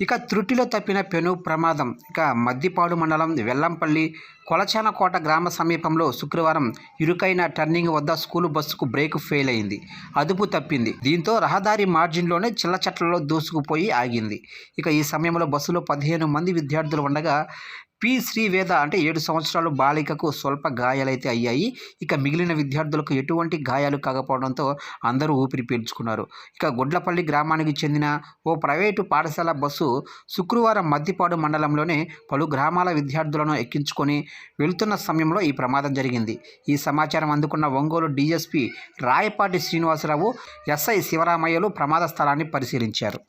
ఇక త్రుటిలో తప్పిన పెను ప్రమాదం. ఇక మద్దిపాడు మండలం వెల్లంపల్లి కొలచానకోట గ్రామ సమీపంలో శుక్రవారం ఇరుకైన టర్నింగ్ వద్ద స్కూలు బస్సుకు బ్రేక్ ఫెయిల్ అయింది. అదుపు తప్పింది. దీంతో రహదారి మార్జిన్లోనే చిల్లచెట్లలో దూసుకుపోయి ఆగింది. ఇక ఈ సమయంలో బస్సులో పదిహేను మంది విద్యార్థులు ఉండగా పి. శ్రీవేద అంటే ఏడు సంవత్సరాలు బాలికకు స్వల్ప గాయాలైతే అయ్యాయి. ఇక మిగిలిన విద్యార్థులకు ఎటువంటి గాయాలు కాకపోవడంతో అందరూ ఊపిరి పీల్చుకున్నారు. ఇక గుడ్లపల్లి గ్రామానికి చెందిన ఓ ప్రైవేటు పాఠశాల బస్సు శుక్రవారం మద్దిపాడు మండలంలోనే పలు గ్రామాల విద్యార్థులను ఎక్కించుకొని వెళుతున్న సమయంలో ఈ ప్రమాదం జరిగింది. ఈ సమాచారం అందుకున్న ఒంగోలు డీఎస్పీ రాయపాటి శ్రీనివాసరావు ఎస్ఐ శివరామయ్యలు ప్రమాద స్థలాన్ని పరిశీలించారు.